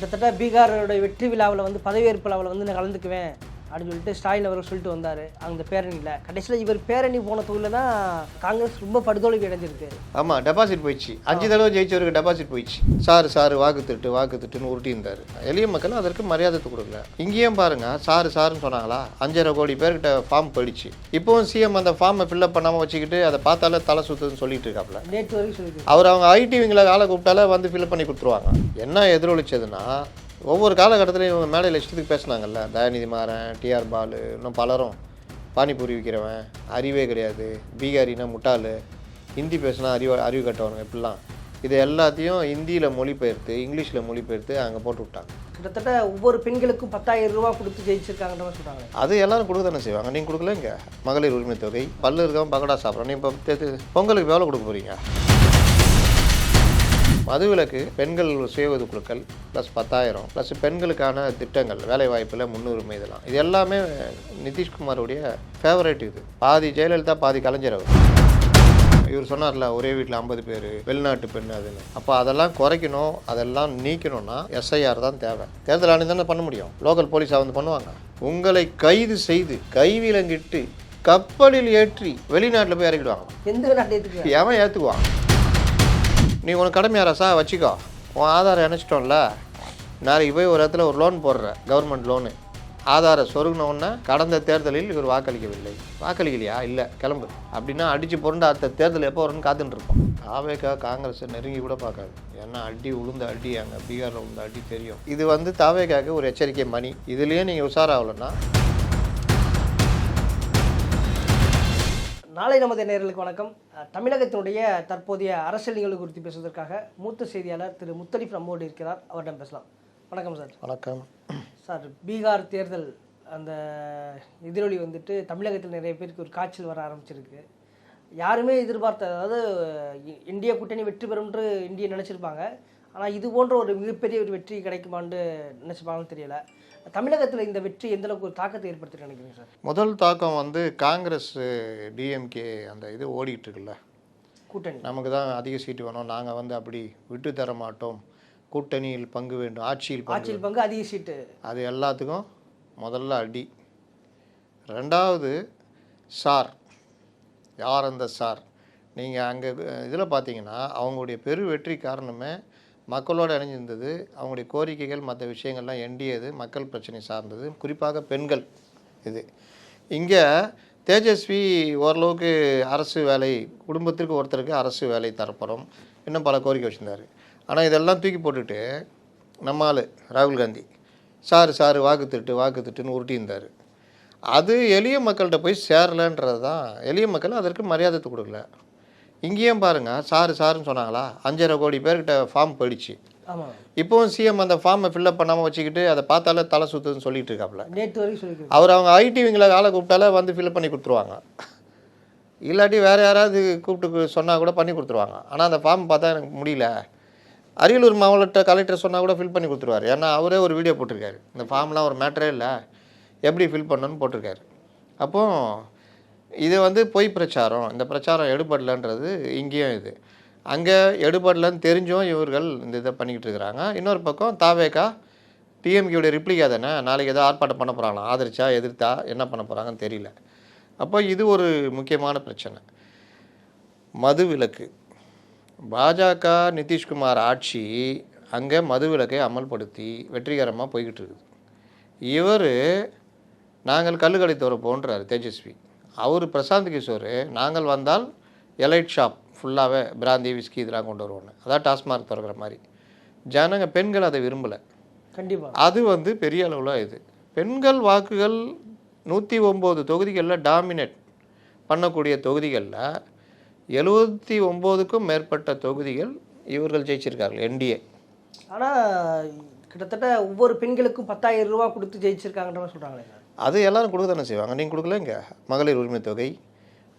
கிட்டத்தட்ட பீகாரோட வெற்றி விழாவில் வந்து பதவியேற்பு விழாவில் வந்து நான் கலந்துக்குவேன். அப்படின்னு சொல்லிட்டு ஸ்டாலின் அவர்கள் சொல்லிட்டு வந்தார். அந்த பேரணியில். கடைசியில் இவர் பேரணி போன தொகுதியில் தான் காங்கிரஸ் ரொம்ப படுதோல்வி அடைஞ்சிருக்கு. ஆமாம் டெபாசிட் போயிடுச்சு. அஞ்சு தடவை ஜெயிச்சவருக்கு டெபாசிட் போயிடுச்சு. சார் சார் வாக்கு திட்டு வாக்கு திட்டுன்னு உருட்டி இருந்தார் எளிய மக்கள் அதற்கு மரியாதை கொடுக்கல. இங்கேயும் பாருங்க சார் சாருன்னு சொன்னாங்களா? அஞ்சரை கோடி பேர்கிட்ட ஃபார்ம் போயிடுச்சு. இப்போவும் சிஎம் அந்த ஃபார்மை ஃபில்அப் பண்ணாமல் வச்சுக்கிட்டு அதை பார்த்தாலே தலை சுத்துதுன்னு சொல்லிட்டு இருக்காப்புல. நேற்று வரைக்கும் அவர் அவங்க ஐடிவிங்களை ஆளை கூப்பிட்டாலே வந்து ஃபில்அப் பண்ணி கொடுத்துருவாங்க. என்ன எதிரொலிச்சதுன்னா ஒவ்வொரு காலகட்டத்திலையும் இவங்க மேடையில் இஷ்டத்துக்கு பேசுனாங்கல்ல. தயாநிதி மாறன் டிஆர் பாலு இன்னும் பலரும். பானிபூரி விற்கிறவன் அறிவே கிடையாது. பீகாரினா முட்டாள். ஹிந்தி பேசினா அறிவு அறிவு கட்டவனுங்க இப்படிலாம். இது எல்லாத்தையும் ஹிந்தியில் மொழிபெயர்த்து இங்கிலீஷில் மொழிபெயர்த்து அங்கே போட்டு விட்டாங்க. கிட்டத்தட்ட ஒவ்வொரு பெண்களுக்கும் பத்தாயிரம் ரூபா கொடுத்து ஜெயிச்சிருக்காங்கன்ற மாதிரி சொல்கிறாங்க அது எல்லாரும் கொடுக்க தானே செய்வாங்க. நீங்கள் கொடுக்கலங்க மகளிர் உரிமை தொகை. பல்லு இருக்கவன் பகடா சாப்பிட்றோம் நீ இப்போ பொங்கலுக்கு எவ்வளோ கொடுக்க போகிறீங்க மதுவிலக்கு பெண்கள் சுய குழுக்கள் ப்ளஸ் பத்தாயிரம் ப்ளஸ் பெண்களுக்கான திட்டங்கள் வேலைவாய்ப்பில் முன்னுரிமை இதெல்லாம் இது எல்லாமே நிதிஷ்குமாருடைய ஃபேவரட் இது. பாதி ஜெயலலிதா பாதி கலைஞர் அவர். இவர் சொன்னார்ல ஒரே வீட்டில் ஐம்பது பேர் வெளிநாட்டு பெண் அதுன்னு. அப்போ அதெல்லாம் குறைக்கணும் அதெல்லாம் நீக்கணும்னா எஸ்ஐஆர் தான் தேவை. தேர்தல் ஆணையம் தானே பண்ண முடியும்? லோக்கல் போலீஸாக வந்து பண்ணுவாங்க. உங்களை கைது செய்து கைவிலங்கிட்டு கப்பலில் ஏற்றி வெளிநாட்டில் போய் இறக்கிடுவாங்க எந்த எவன் ஏற்றுக்குவான் நீ உனக்கு கடமையாராசா வச்சுக்கோ. உன் ஆதாரம் இணைச்சிட்டோம்ல. நாளைக்கு போய் ஒரு இடத்துல ஒரு லோன் போடுற கவர்மெண்ட் லோனு ஆதார சொருகின கடந்த தேர்தலில் இவர் வாக்களிக்கவில்லை. வாக்களிக்கலையா? இல்லை. கிளம்பு. அப்படின்னா அடித்து புரண்டு அடுத்த தேர்தல் எப்போ வரும்னு காத்துட்டு இருப்போம். தாவேக்கா காங்கிரஸ் நெருங்கி கூட பார்க்காது. ஏன்னா அடி உளுந்த அடி அங்கே பீகாரில் உளுந்த அடி தெரியும். இது வந்து தாவேக்காக்கு ஒரு எச்சரிக்கை மணி. இதுலேயே நீங்கள் உஷாராகலன்னா. நாளை நமது நேர்களுக்கு வணக்கம். தமிழகத்தினுடைய தற்போதைய அரசியல் நிகழ்வு குறித்து பேசுவதற்காக மூத்த செய்தியாளர் திரு முத்தலிப் நம்மோடு இருக்கிறார். அவரிடம் பேசலாம். வணக்கம் சார். வணக்கம். சார் பீகார் தேர்தல் அந்த எதிரொலி வந்துட்டு தமிழகத்தில் நிறைய பேருக்கு ஒரு காய்ச்சல் வர ஆரம்பிச்சிருக்கு. யாருமே எதிர்பார்த்த அதாவது இந்திய கூட்டணி வெற்றி பெறும்ன்று இந்தியா நினச்சிருப்பாங்க. ஆனால் இது போன்ற ஒரு மிகப்பெரிய ஒரு வெற்றி கிடைக்குமான்னு நினச்சிப்பாங்கன்னு தெரியல. தமிழகத்தில் இந்த வெற்றி எந்த அளவுக்கு ஒரு தாக்கத்தை ஏற்படுத்தி நினைக்கிறீங்க சார்? முதல் தாக்கம் வந்து காங்கிரஸ் டிஎம்கே அந்த இது ஓடிட்டு இருக்குல்ல. கூட்டணி. நமக்கு தான் அதிக சீட்டு வேணும். நாங்கள் வந்து அப்படி விட்டு தர மாட்டோம். கூட்டணியில் பங்கு வேண்டும். ஆட்சியில் பங்கு ஆட்சியில் பங்கு அதிக சீட்டு. அது எல்லாத்துக்கும் முதல்ல அடி. ரெண்டாவது சார். யார் அந்த சார்? நீங்கள் அங்கே இதில் பார்த்தீங்கன்னா அவங்களுடைய பெரு வெற்றி காரணமே மக்களோடு இணைஞ்சிருந்தது அவங்களுடைய கோரிக்கைகள் மற்ற விஷயங்கள்லாம் எண்டியது மக்கள் பிரச்சனை சார்ந்தது. குறிப்பாக பெண்கள் இது. இங்கே தேஜஸ்வி ஓரளவுக்கு அரசு வேலை குடும்பத்திற்கு ஒருத்தருக்கு அரசு வேலை தரப்படும். இன்னும் பல கோரிக்கை வச்சுருந்தாரு. ஆனால் இதெல்லாம் தூக்கி போட்டுட்டு நம்ம ஆள் ராகுல் காந்தி. சார் சார் வாக்கு திட்டு வாக்கு திட்டுன்னு உருட்டியிருந்தார். அது எளிய மக்கள்கிட்ட போய் சேரலன்றது தான் எளிய மக்கள் அதற்கு மரியாதை கொடுக்கல. இங்கேயும் பாருங்கள் சார் சாருன்னு சொன்னாங்களா? அஞ்சரை கோடி பேர்கிட்ட ஃபார்ம் போயிடுச்சு. இப்போவும் சிஎம் அந்த ஃபார்மை ஃபில்அப் பண்ணாமல் வச்சுக்கிட்டு அதை பார்த்தாலே தலை சுத்துதுன்னு சொல்லிட்டு இருக்காப்புல நேற்று வரைக்கும் சொல்லியிருக்கேன் அவர் அவங்க ஐடிவிங்களை ஆளை கூப்பிட்டாலே வந்து ஃபில்அப் பண்ணி கொடுத்துருவாங்க. இல்லாட்டி வேறு யாராவது கூப்பிட்டு சொன்னால் கூட பண்ணி கொடுத்துருவாங்க. ஆனால் அந்த ஃபார்ம் பார்த்தா எனக்கு முடியல. அரியலூர் மாவட்ட கலெக்டர் சொன்னால் கூட ஃபில் பண்ணி கொடுத்துருவாரு. ஏன்னா அவரே ஒரு வீடியோ போட்டிருக்காரு. இந்த ஃபார்ம்லாம் ஒரு மேட்டரே இல்லை. எப்படி ஃபில் பண்ணணும்னு போட்டிருக்காரு. அப்போ இது வந்து பொய் பிரச்சாரம். இந்த பிரச்சாரம் எடுபடலன்றது இங்கேயும் இது. அங்கே எடுபடலன்னு தெரிஞ்சும் இவர்கள் இந்த இதை பண்ணிக்கிட்டு இருக்கிறாங்க. இன்னொரு பக்கம் தாவேக்கா டிஎம்கேவுடைய ரிப்ளிகா தானே நாளைக்கு எதாவது ஆர்ப்பாட்டம் பண்ண போகிறாங்களா ஆதரிச்சா எதிர்த்தா என்ன பண்ண போகிறாங்கன்னு தெரியல. அப்போ இது ஒரு முக்கியமான பிரச்சனை. மது விலக்கு பாஜக நிதிஷ்குமார் ஆட்சி அங்கே மது விலக்கை அமல்படுத்தி வெற்றிகரமாக போய்கிட்டு இருக்குது. இவர் நாங்கள் கல்லுக்கடை போன்றார் தேஜஸ்வி. அவர் பிரசாந்த் கிஷோர் நாங்கள் வந்தால் எலைட் ஷாப் ஃபுல்லாகவே பிராந்தி விஸ்கி இதெல்லாம் கொண்டு வருவோன்னு அதான் டாஸ்மார்க் திறக்கிற மாதிரி. ஜனங்க பெண்கள் அதை விரும்பலை. கண்டிப்பாக அது வந்து பெரிய அளவில் இது. பெண்கள் வாக்குகள் நூற்றி ஒம்பது தொகுதிகளில் டாமினேட் பண்ணக்கூடிய தொகுதிகளில் எழுபத்தி ஒம்போதுக்கும் மேற்பட்ட தொகுதிகள் இவர்கள் ஜெயிச்சிருக்கார்கள் என்டிஏ. ஆனால் கிட்டத்தட்ட ஒவ்வொரு பெண்களுக்கும் பத்தாயிரம் ரூபா கொடுத்து ஜெயிச்சிருக்காங்கன்ற சொல்கிறாங்களே அது எல்லோரும் கொடுக்க தானே செய்வாங்க. நீங்கள் கொடுக்கலங்க மகளிர் உரிமை தொகை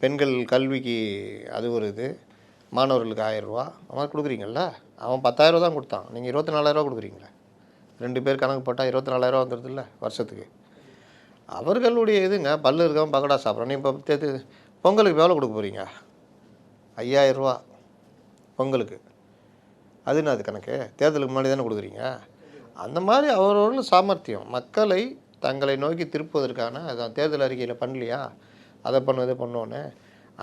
பெண்கள் கல்விக்கு அது ஒரு இது. மாணவர்களுக்கு ஆயிரம் ரூபா. அந்த மாதிரி அவன் பத்தாயிரம் தான் கொடுத்தான். நீங்கள் இருபத்தி நாலாயிரரூவா கொடுக்குறீங்களே? ரெண்டு பேர் கணக்கு போட்டால் இருபத்தி நாலாயிரரூவா வந்துடுதுல்ல வருஷத்துக்கு. அவர்களுடைய இதுங்க பல்லு இருக்கவன் பகடா சாப்பிட்றோம் நீ இப்போ தேத்து பொங்கலுக்கு எவ்வளோ கொடுக்க போகிறீங்க ஐயாயிரரூவா பொங்கலுக்கு. அது என்ன அது கணக்கு? தேர்தலுக்கு முன்னாடி தானே கொடுக்குறீங்க? அந்த மாதிரி அவரவர்கள் சாமர்த்தியம். மக்களை தங்களை நோக்கி திருப்புவதற்கான அதான் தேர்தல் அறிக்கையில் பண்ணலையா? அதை பண்ணு இதை பண்ணோன்னு.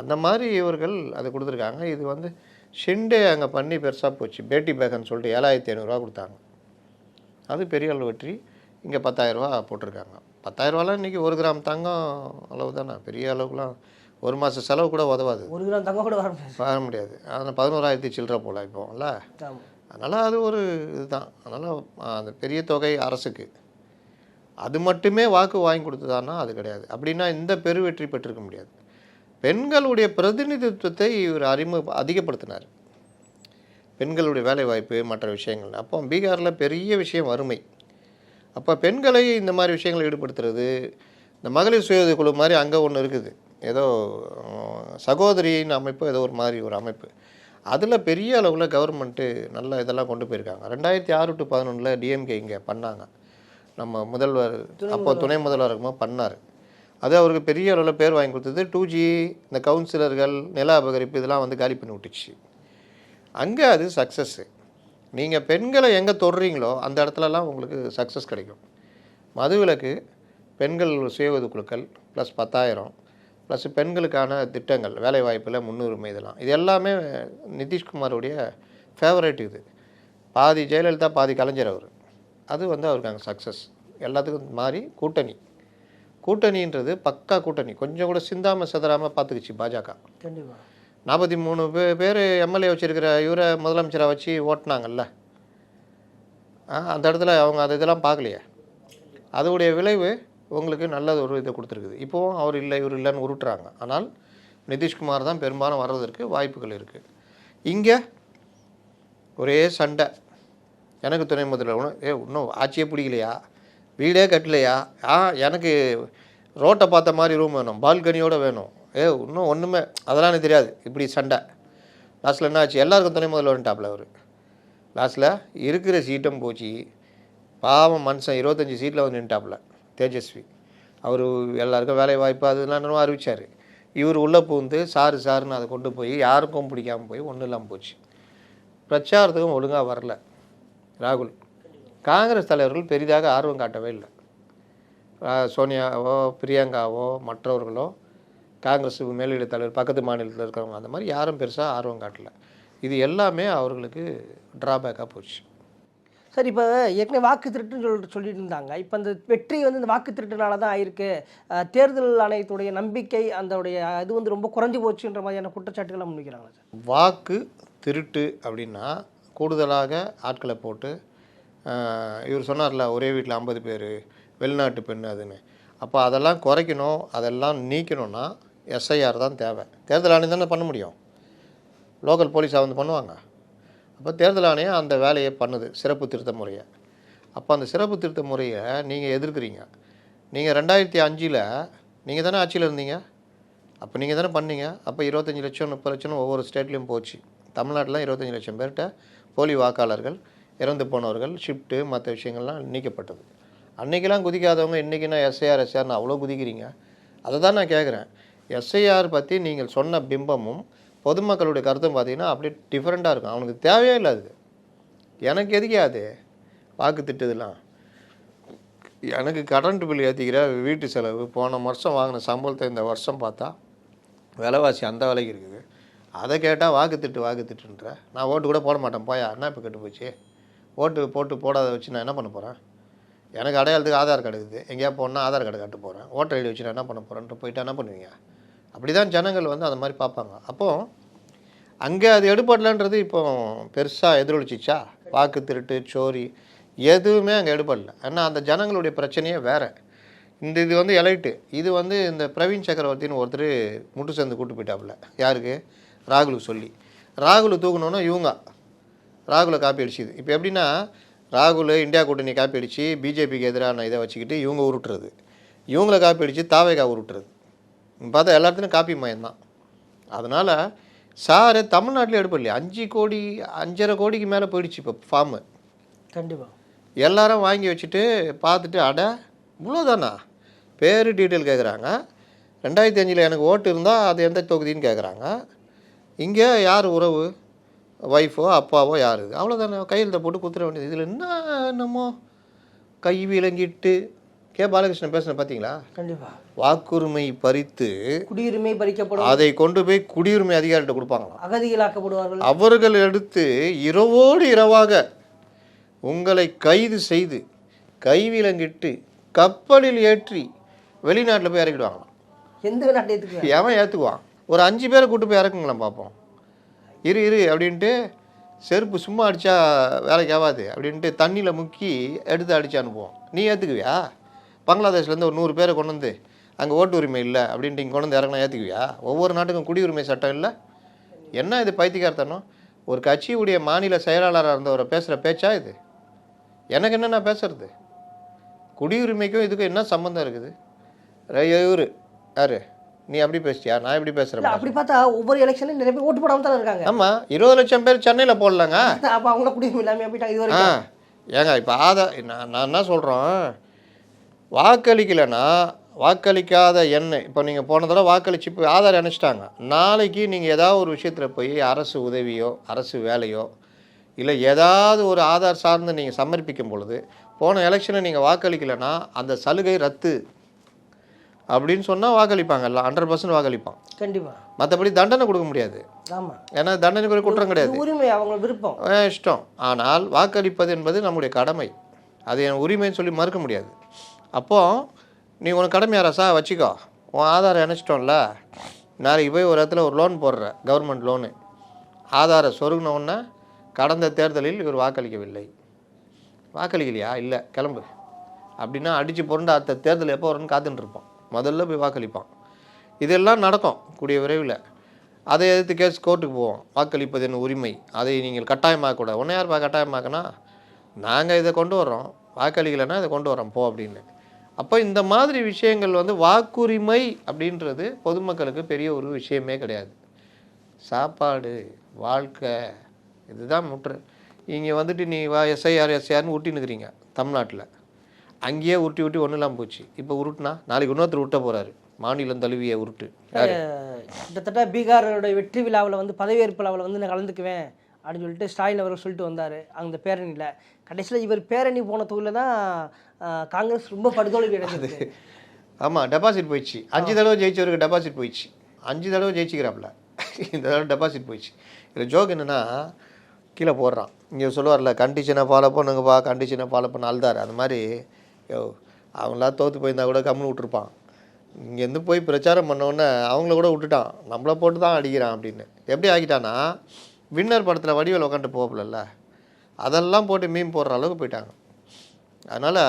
அந்த மாதிரி இவர்கள் அதை கொடுத்துருக்காங்க. இது வந்து ஷிண்டே அங்கே பண்ணி பெருசாக போச்சு. பேட்டி பேக்கன்னு சொல்லிட்டு ஏழாயிரத்தி ஐநூறுரூவா கொடுத்தாங்க. அது பெரிய அளவு வெற்றி. இங்கே பத்தாயிரரூவா போட்டிருக்காங்க. பத்தாயிரரூவாலாம் இன்றைக்கி ஒரு கிராம் தங்கம் அளவு தானே. பெரிய அளவுக்குலாம் ஒரு மாத செலவு கூட உதவாது. ஒரு கிராம் தங்கம் கூட வர முடியாது. வர முடியாது. அதில் பதினோராயிரத்தி சில்லற போல இப்போல ஆமாம் அதனால் அது ஒரு இதுதான். அதனால் அந்த பெரிய தொகை அரசுக்கு. அது மட்டுமே வாக்கு வாங்கி கொடுத்ததான்னா அது கிடையாது. அப்படின்னா இந்த பெரு வெற்றி பெற்றிருக்க முடியாது. பெண்களுடைய பிரதிநிதித்துவத்தை இவர் அறிமுக அதிகப்படுத்தினார். பெண்களுடைய வேலைவாய்ப்பு மற்ற விஷயங்கள். அப்போ பீகாரில் பெரிய விஷயம் வறுமை. அப்போ பெண்களை இந்த மாதிரி விஷயங்களை ஈடுபடுத்துறது இந்த மகளிர் சுய குழு மாதிரி அங்கே ஒன்று இருக்குது. ஏதோ சகோதரியின் அமைப்பு ஏதோ ஒரு மாதிரி ஒரு அமைப்பு. அதில் பெரிய அளவில் கவர்மெண்ட்டு நல்ல இதெல்லாம் கொண்டு போயிருக்காங்க. ரெண்டாயிரத்தி ஆறு டு பதினொன்றில் டிஎம்கே இங்கே பண்ணாங்க. நம்ம முதல்வர் அப்போ துணை முதல்வர். இருக்கும்போது பண்ணார். அது அவருக்கு பெரிய அளவில் பேர் வாங்கி கொடுத்தது டூ ஜி இந்த கவுன்சிலர்கள் நில அபகரிப்பு இதெல்லாம் வந்து காலி பண்ணி விட்டுச்சு. அங்கே அது சக்ஸஸ்ஸு நீங்கள் பெண்களை எங்கே தொடுறீங்களோ அந்த இடத்துலலாம் உங்களுக்கு சக்ஸஸ் கிடைக்கும். மதுவிலக்கு பெண்கள் சுய உதவிக்குழுக்கள் ப்ளஸ் பத்தாயிரம் ப்ளஸ் பெண்களுக்கான திட்டங்கள் வேலைவாய்ப்பில் முன்னுரிமை இதெல்லாம். இது எல்லாமே நிதிஷ்குமாருடைய ஃபேவரட் இது. பாதி ஜெயலலிதா பாதி கலைஞர் அவர். அது வந்து அவருக்கு அங்கே சக்ஸஸ் எல்லாத்துக்கும் மாறி கூட்டணி. கூட்டணின்றது பக்கா கூட்டணி. கொஞ்சம் கூட சிந்தாமல் சிதறாமல் பார்த்துக்குச்சு பாஜக. கண்டிப்பாக நாற்பத்தி மூணு பே பேர் எம்எல்ஏ வச்சுருக்கிற இவரை முதலமைச்சராக வச்சு ஓட்டினாங்கல்ல. அந்த இடத்துல அவங்க அது இதெல்லாம் பார்க்கலையே. அதோடைய விளைவு உங்களுக்கு நல்லது ஒரு இதை கொடுத்துருக்குது. இப்போவும் அவர் இல்லை இவர் இல்லைன்னு உருட்டுறாங்க. ஆனால் நிதிஷ்குமார் தான் பெரும்பாலும் வர்றதற்கு வாய்ப்புகள் இருக்குது இங்கே ஒரே சண்டை. எனக்கு துணை முதல்வர் ஏ இன்னும் ஆட்சியே பிடிக்கலையா? வீடே கட்டலையா? ஆ எனக்கு ரோட்டை பார்த்த மாதிரி ரூம் வேணும் பால்கனியோட வேணும். ஏ இன்னும் ஒன்றுமே அதெல்லாம் எனக்கு தெரியாது இப்படி சண்டை. லாஸ்ட்டில் என்ன ஆச்சு? எல்லாருக்கும் துணை முதல்வர்ன்ட்டாப்ல அவர். லாஸ்ட்டில் இருக்கிற சீட்டும் போச்சு. பாவம் மனுஷன் இருபத்தஞ்சி சீட்டில் வந்து நின்ட்டாப்புல தேஜஸ்வி. அவர் எல்லாருக்கும் வேலை வாய்ப்பு அதெல்லாம் அறிவிச்சார். இவர் உள்ளே பூந்து சாரு சாருன்னு அதை கொண்டு போய் யாருக்கும் பிடிக்காம போய் ஒன்றும் இல்லாமல் போச்சு. பிரச்சாரத்துக்கும் ஒழுங்காக வரல. ராகுல். காங்கிரஸ் தலைவர்கள் பெரிதாக ஆர்வம் காட்டவே இல்லை. சோனியாவோ பிரியங்காவோ மற்றவர்களோ காங்கிரஸ் மேலிட தலைவர் பக்கத்து மாநிலத்தில் இருக்கிறவங்க அந்த மாதிரி யாரும் பெருசாக ஆர்வம் காட்டல. இது எல்லாமே அவர்களுக்கு ட்ராபேக்காக போச்சு. சார் இப்போ ஏற்கனவே வாக்கு திருட்டுன்னு சொல்லிட்டு சொல்லிட்டு இருந்தாங்க இப்போ அந்த வெற்றி வந்து இந்த வாக்கு திருட்டுனால தான் ஆயிருக்கு தேர்தல் ஆணையத்துடைய நம்பிக்கை அதோடைய இது வந்து ரொம்ப குறைஞ்சு போச்சுன்ற மாதிரியான குற்றச்சாட்டுகளை முன்வைக்கிறாங்க சார்? வாக்கு திருட்டு அப்படின்னா கூடுதலாக ஆட்களை போட்டு இவர் சொன்னார்ல ஒரே வீட்டில் ஐம்பது பேர் வெளிநாட்டு பெண் அதுன்னு. அப்போ அதெல்லாம் குறைக்கணும் அதெல்லாம் நீக்கணும்னா எஸ்ஐஆர் தான் தேவை. தேர்தல் ஆணையம் தானே பண்ண முடியும்? லோக்கல் போலீஸாக வந்து பண்ணுவாங்க. அப்போ தேர்தல் ஆணையம் அந்த வேலையை பண்ணுது சிறப்பு திருத்த முறையை. அப்போ அந்த சிறப்பு திருத்த முறையை நீங்கள் எதிர்க்கிறீங்க. நீங்கள் ரெண்டாயிரத்தி அஞ்சில் நீங்கள் தானே ஆட்சியில் இருந்தீங்க? அப்போ நீங்கள் தானே பண்ணீங்க. அப்போ இருபத்தஞ்சி லட்சம் முப்பது லட்சம் ஒவ்வொரு ஸ்டேட்லேயும் போச்சு. தமிழ்நாட்டில் இருபத்தஞ்சி லட்சம் பேர்கிட்ட போலி வாக்காளர்கள் இறந்து போனவர்கள் ஷிஃப்ட்டு மற்ற விஷயங்கள்லாம் நீக்கப்பட்டது. அன்றைக்கெல்லாம் குதிக்காதவங்க இன்றைக்கினா எஸ்ஐஆர் எஸ்ஐஆர்னு அவ்வளோ குதிக்கிறீங்க. அதை தான் நான் கேட்குறேன். எஸ்ஐஆர் பற்றி நீங்கள் சொன்ன பிம்பமும் பொதுமக்களுடைய கருத்தும் பார்த்தீங்கன்னா அப்படியே டிஃப்ரெண்ட்டாக இருக்கும். அவனுக்கு தேவையே இல்லை அது. எனக்கு எதுக்கே அது? வாக்கு திட்டதெல்லாம் எனக்கு கரண்ட் பில் ஏற்றிக்கிற வீட்டு செலவு போன வருஷம் வாங்கின சம்பளத்தை இந்த வருஷம் பார்த்தா விலைவாசி அந்த விலைக்கு இருக்குது. அதை கேட்டால் வாக்கு திட்டு வாக்கு திட்டுன்ற. நான் ஓட்டு கூட போட மாட்டேன். போயா? என்ன இப்போ கெட்டு போச்சு. ஓட்டு போட்டு போடாத வச்சு நான் என்ன பண்ண போகிறேன் எனக்கு அடையாளத்துக்கு ஆதார் கார்டு இருக்குது. எங்கேயா போனால் ஆதார் கார்டு காட்ட போகிறேன் ஓட்டர் ஐடி வச்சு நான் என்ன பண்ண போகிறேன்ட்டு போயிட்டு என்ன பண்ணுவீங்க? அப்படி தான் ஜனங்கள் வந்து அந்த மாதிரி பார்ப்பாங்க. அப்போது அங்கே அது எடுபடலன்றது இப்போ பெருசாக எதிரொலிச்சிச்சா? வாக்கு திருட்டு சோரி எதுவுமே அங்கே எடுபடல. ஏன்னா அந்த ஜனங்களுடைய பிரச்சனையே வேறு. இந்த இது வந்து எலைட்டு. இது வந்து இந்த பிரவீன் சக்கரவர்த்தின்னு ஒருத்தர் முட்டு சேர்ந்து கூட்டு போயிட்டாப்புல. யாருக்கு? ராகுலுக்கு சொல்லி. ராகுல் தூக்கணுன்னா இவங்க ராகுலை காப்பி அடிச்சுது. இப்போ எப்படின்னா ராகுல் இந்தியா கூட்டணி காப்பி அடித்து பிஜேபிக்கு எதிரான இதை வச்சுக்கிட்டு இவங்க உருட்டுறது. இவங்கள காப்பி அடித்து தாவேகா உருட்டுறது. பார்த்தா எல்லாத்துலையும் காப்பி மயம்தான். அதனால் சார் தமிழ்நாட்டில் எடுப்படலையே அஞ்சு கோடி அஞ்சரை கோடிக்கு மேலே போயிடுச்சு இப்போ ஃபார்மு கண்டிப்பாக எல்லாரும் வாங்கி வச்சுட்டு பார்த்துட்டு அட இவ்வளோதானா பேர் டீட்டெயில் கேட்குறாங்க ரெண்டாயிரத்தி அஞ்சில் எனக்கு ஓட்டு இருந்தால் அது எந்த தொகுதின்னு கேட்குறாங்க இங்கே யார் உறவு? ஒய்ஃபோ அப்பாவோ யார் இது? அவ்வளோதானே கையெழுத்தை போட்டு குத்துற வேண்டியது. இதில் என்ன என்னமோ? கை விலங்கிட்டு கே. பாலகிருஷ்ணன் பேசுன பார்த்தீங்களா? கண்டிப்பா. வாக்குரிமை பறித்து குடியுரிமை பறிக்கப்படும். அதை கொண்டு போய் குடியுரிமை அதிகாரிகிட்ட கொடுப்பாங்களாம். அகதிகளாக்கப்படுவார்கள். அவர்கள் எடுத்து இரவோடு இரவாக உங்களை கைது செய்து கைவிலங்கிட்டு கப்பலில் ஏற்றி வெளிநாட்டில் போய் இறக்கிடுவாங்களாம். எந்த நாட்டத்துக்கு எவன் ஏற்றுக்குவான்? ஒரு அஞ்சு பேரை கூட்டு போய் இறக்குங்களேன் பார்ப்போம். இரு இரு அப்படின்ட்டு செருப்பு சும்மா அடித்தா வேலைக்கு ஆகாது அப்படின்ட்டு தண்ணியில் முக்கி எடுத்து அடித்து அனுப்புவோம். நீ ஏற்றுக்குவியா பங்களாதேஷ்லேருந்து ஒரு நூறு பேரை கொண்டு வந்து அங்கே ஓட்டு உரிமை இல்லை அப்படின்ட்டு இங்கே கொண்டு வந்து இறங்கினா ஏற்றுக்குவியா ஒவ்வொரு நாட்டுக்கும் குடியுரிமை சட்டம் இல்லை. என்ன இது பைத்தியக்காரத்தனம்? ஒரு கட்சியுடைய மாநில செயலாளராக இருந்தவரை பேசுகிற பேச்சா இது? எனக்கு என்ன நான் பேசுறது? குடியுரிமைக்கும் இதுக்கும் என்ன சம்மந்தம் இருக்குது? இவரு யாரு? நீ அப்படி பேசிட்டியா நான் எப்படி பேசுகிறேன் அப்படி பார்த்தா ஒவ்வொரு எலெக்ஷன்லையும் நிறைய பேர் ஓட்டு போடாம தானே இருக்காங்க. ஆமாம் இருபது லட்சம் பேர் சென்னையில் போடலங்க. அப்ப அவங்க குடியுரிமை இல்லாம போயிட்டாங்க இது ஆ வரைக்கும் ஏங்க இப்போ ஆதார் நான் நான் என்ன சொல்கிறோம் வாக்களிக்கலைன்னா வாக்களிக்காத எண்ணெய் இப்போ நீங்கள் போன தடவை வாக்களிச்சு இப்போ ஆதார் இணைச்சிட்டாங்க நாளைக்கு நீங்கள் ஏதாவது ஒரு விஷயத்தில் போய் அரசு உதவியோ அரசு வேலையோ இல்லை ஏதாவது ஒரு ஆதார் சார்ந்து நீங்கள் சமர்ப்பிக்கும் பொழுது போன எலெக்ஷனை நீங்கள் வாக்களிக்கலைன்னா அந்த சலுகை ரத்து. அப்படின்னு சொன்னால் வாக்களிப்பாங்க. எல்லாம் ஹண்ட்ரட் பர்சன்ட் வாக்களிப்பான். கண்டிப்பா. மற்றபடி தண்டனை கொடுக்க முடியாது. ஆமா. ஏன்னா ஒரு குற்றம் கிடையாது. உரிமை அவங்க விருப்பம். இஷ்டம். ஆனால் வாக்களிப்பது என்பது நம்முடைய கடமை. அது என் உரிமைன்னு சொல்லி மறுக்க முடியாது. அப்போது நீ உனக்கு கடமையா ரசா? வச்சுக்கோ. உன் ஆதாரம் இணைச்சிட்டோம்ல நாளைக்கு போய் ஒரு இடத்துல ஒரு லோன் போடுற கவர்மெண்ட் லோனு ஆதாரை சொருகின உடனே கடந்த தேர்தலில் இவர் வாக்களிக்கவில்லை. வாக்களிக்கலையா? இல்லை கிளம்பு. அப்படின்னா அடித்து புரண்டு அடுத்த தேர்தல் எப்போ வரும்னு காத்துட்டு இருப்பான் முதல்ல போய் வாக்களிப்பான். இதெல்லாம் நடக்கும் கூடிய விரைவில். அதை எதிர்த்து கேஸ் கோர்ட்டுக்கு போவோம். வாக்களிப்பது என்ன உரிமை? அதை நீங்கள் கட்டாயமாக்கக்கூடாது. உன்னை யார் கட்டாயமாக்கினா? நாங்கள் இதை கொண்டு வர்றோம். வாக்களிக்கலைன்னா இதை கொண்டு வரோம் போ அப்படின்னு. அப்போ இந்த மாதிரி விஷயங்கள் வந்து வாக்குரிமை அப்படின்றது பொதுமக்களுக்கு பெரிய ஒரு விஷயமே கிடையாது. சாப்பாடு வாழ்க்கை இதுதான் முற்று. இங்கே வந்துட்டு நீ வா எஸ்ஐஆர் எஸ்ஐஆர்னு இருக்கிறீங்க தமிழ்நாட்டில். அங்கேயே உருட்டி உருட்டி ஒன்றும் இல்லாமல் போச்சு. இப்போ உருட்டுனா நாளைக்கு இன்னொருத்தர் உருட்ட போகிறாரு மாநிலம் தழுவிய உருட்டு. கிட்டத்தட்ட பீகாரோட வெற்றி விழாவில் வந்து பதவியேற்பு விழாவில் வந்து நான் கலந்துக்குவேன் அப்படின்னு சொல்லிட்டு ஸ்டாலின் அவர்கள் சொல்லிட்டு வந்தார் அந்த பேரணியில். கடைசியில் இவர் பேரணி போன தொகுதியில் தான் காங்கிரஸ் ரொம்ப படுதோல்வி அடைஞ்சது. ஆமாம் டெபாசிட் போயிடுச்சு. அஞ்சு தடவை ஜெயிச்சவருக்கு டெபாசிட் போயிடுச்சு. அஞ்சு தடவை ஜெயிச்சுக்கிறாப்புல. இந்த தடவை டெபாசிட் போயிடுச்சு. இதில் ஜோக் என்னென்னா கீழே போடுறான். இங்கே சொல்லுவார்ல கண்டிஷனை ஃபாலோ பண்ணுங்கப்பா கண்டிஷனை ஃபாலோ பண்ண அழுதார். அது மாதிரி யோ அவங்களா தோற்று போயிருந்தா கூட கம்முன்னு விட்டுருப்பான். இங்கேருந்து போய் பிரச்சாரம் பண்ணோன்னே அவங்கள கூட விட்டுட்டான். நம்மளை போட்டு தான் அடிக்கிறான் அப்படின்னு. எப்படி ஆகிட்டான்னா வின்னர் படத்தில் வடிவேல் உட்காந்துட்டு போகலல்ல அதெல்லாம் போட்டு மீன் போடுற அளவுக்கு போயிட்டாங்க. அதனால்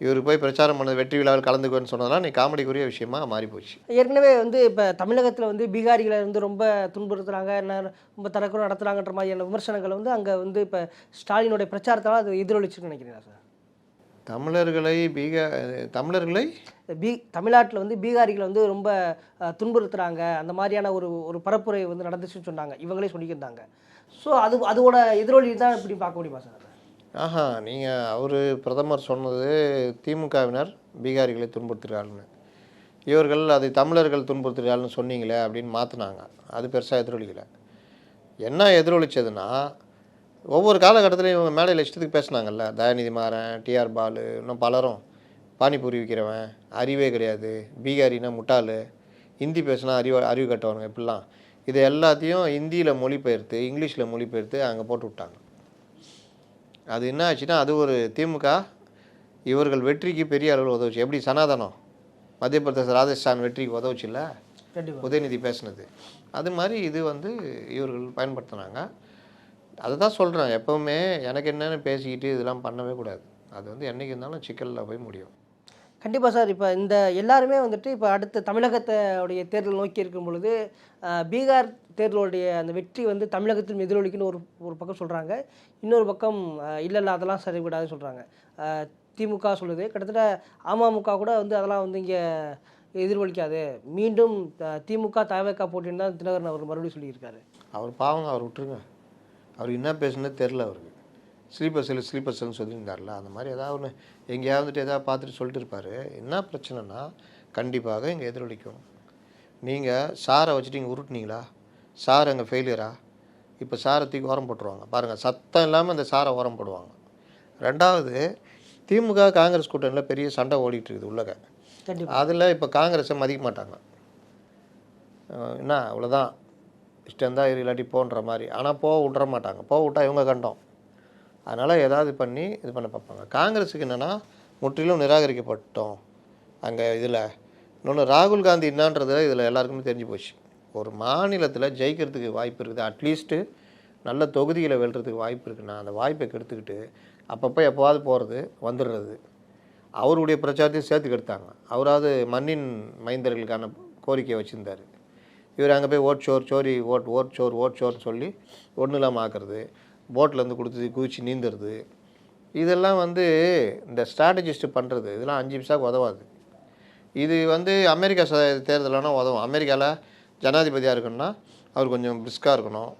இவர் போய் பிரச்சாரம் பண்ணது வெற்றி விழாவில் கலந்துக்குவேன்னு சொன்னதெல்லாம் நீ காமெடிக்குரிய விஷயமா மாறி போச்சு ஏற்கனவே வந்து இப்போ தமிழகத்தில் வந்து பீகாரிகளை வந்து ரொம்ப துன்புறுத்துறாங்க என்ன ரொம்ப தரக்குறம் நடத்துகிறாங்கன்ற மாதிரியான விமர்சனங்கள் வந்து அங்கே வந்து இப்போ ஸ்டாலினுடைய பிரச்சாரத்தால் அது எதிரொலிச்சுன்னு நினைக்கிறேன் சார்? தமிழர்களை பீகா தமிழர்களை? பீ தமிழ்நாட்டில் வந்து பீகாரிகளை வந்து ரொம்ப அஹ், துன்புறுத்துறாங்க. அந்த மாதிரியான ஒரு ஒரு பரப்புரை வந்து நடந்துச்சுன்னு சொன்னாங்க. இவங்களே சொல்லியிருந்தாங்க ஸோ அது அதோட எதிரொலி தான் இப்படி பார்க்க முடியுமா சார்? ஆஹா நீங்கள் அவர் பிரதமர் சொன்னது திமுகவினர் பீகாரிகளை துன்புறுத்துகிறாள்னு இவர்கள் அதை தமிழர்கள் துன்புறுத்துகிறாள்னு சொன்னீங்களே அப்படின்னு மாற்றினாங்க அது பெருசாக எதிரொலிக்கலை. என்ன எதிரொலிச்சதுன்னா ஒவ்வொரு காலகட்டத்திலையும் இவங்க மேடையில் இஷ்டத்துக்கு பேசுனாங்கல்ல. தயாநிதி மாறன் டிஆர் பாலு இன்னும் பலரும். பானிபூரி விற்கிறவன் அறிவே கிடையாது. பீகாரினா முட்டாள். ஹிந்தி பேசினா அறிவு அறிவு கட்டவனுங்க இப்படிலாம். இது எல்லாத்தையும் ஹிந்தியில் மொழிபெயர்த்து இங்கிலீஷில் மொழிபெயர்த்து அங்கே போட்டு விட்டாங்க. அது என்ன ஆச்சுன்னா அது ஒரு திமுக இவர்கள் வெற்றிக்கு பெரிய அளவில் உதவுச்சு. எப்படி? சனாதனம். மத்திய பிரதேச ராஜஸ்தான் வெற்றிக்கு உதவுச்சுல்ல? கண்டிப்பாக உதயநிதி பேசுனது. அது மாதிரி இது வந்து இவர்கள் பயன்படுத்தினாங்க. அதை தான் சொல்கிறேன் எப்போவுமே எனக்கு என்னென்னு பேசிக்கிட்டு இதெல்லாம் பண்ணவே கூடாது. அது வந்து என்றைக்கு இருந்தாலும் சிக்கலில் போய் முடியும். கண்டிப்பாக சார். இப்போ இந்த எல்லாருமே வந்துட்டு இப்போ அடுத்த தமிழகத்தோடைய தேர்தல் நோக்கி இருக்கும் பொழுது பீகார் தேர்தலுடைய அந்த வெற்றி வந்து தமிழகத்தில் எதிரொலிக்குன்னு ஒரு ஒரு பக்கம் சொல்கிறாங்க இன்னொரு பக்கம் அஹ், இல்லை இல்லை அதெல்லாம் சரிவிடாதுன்னு சொல்கிறாங்க திமுக சொல்லுது. கிட்டத்தட்ட அமமுக கூட வந்து அதெல்லாம் வந்து இங்கே எதிரொலிக்காது. மீண்டும் திமுக தவக போட்டின்னு தான் தினகரன் அவர் மறுபடியும் சொல்லியிருக்காரு. அவர் பாவங்க அவர் விட்டுருங்க. அவர் என்ன பேசுனே தெரில அவருக்கு. ஸ்லீப்பர் செல் ஸ்லீப்பர் செல்னு சொல்லியிருந்தார்ல அந்த மாதிரி ஏதாவது ஒன்று எங்கேயாவது வந்துட்டு ஏதாவது பார்த்துட்டு சொல்லிட்டு இருப்பாரு. என்ன பிரச்சனைனா கண்டிப்பாக இங்கே எதிரொலிக்கும். நீங்கள் சாரை வச்சுட்டு இங்கே உருட்டுனீங்களா? சார் அங்கே ஃபெயிலியரா இப்போ சாரை தூக்கி ஓரம் போட்டுருவாங்க. பாருங்கள் சத்தம் இல்லாமல் அந்த சாரை ஓரம் போடுவாங்க. ரெண்டாவது திமுக காங்கிரஸ் கூட்டணியில் பெரிய சண்டை ஓடிட்டு இருக்குது உள்ளக. அதில் இப்போ காங்கிரஸை மதிக்க மாட்டாங்க. என்ன அவ்வளோதான் இஷ்டம் தான் இல்லாட்டி போன்ற மாதிரி. ஆனால் போக விட்ற மாட்டாங்க. போக விட்டா இவங்க கண்டோம். அதனால் ஏதாவது பண்ணி இது பண்ண பார்ப்பாங்க. காங்கிரஸுக்கு என்னென்னா முற்றிலும் நிராகரிக்கப்பட்டோம். அங்கே இதில். இன்னொன்று ராகுல் காந்தி என்னான்றது இதில் எல்லாருக்குமே தெரிஞ்சு போச்சு. ஒரு மாநிலத்தில் ஜெயிக்கிறதுக்கு வாய்ப்பு இருக்குது. அட்லீஸ்ட்டு நல்ல தொகுதியில் வெல்றதுக்கு வாய்ப்பு இருக்குன்னா அந்த வாய்ப்பை கெடுத்துக்கிட்டு அப்பப்போ எப்போவாது போகிறது வந்துடுறது அவருடைய பிரச்சாரத்தையும் சேர்த்து கெடுத்தாங்க. அவராவது மண்ணின் மைந்தர்களுக்கான கோரிக்கையை வச்சுருந்தார். இவர் அங்கே போய் ஓட் சோர் சோரி ஓட் ஓட் சோர் ஓட் சோர்னு சொல்லி ஒன்றும் இல்லாமல் ஆக்குறது போட்லேருந்து கொடுத்து குதிச்சு நீந்துறது. இதெல்லாம் வந்து இந்த ஸ்ட்ராட்டஜிஸ்ட் பண்ணுறது இதெல்லாம் அஞ்சு நிமிஷம் உதவாது. இது வந்து அமெரிக்கா தேர்தலானா உதவும். அமெரிக்காவில் ஜனாதிபதியாக இருக்கணும்னா அவர் கொஞ்சம் பிரிஸ்காக இருக்கணும்.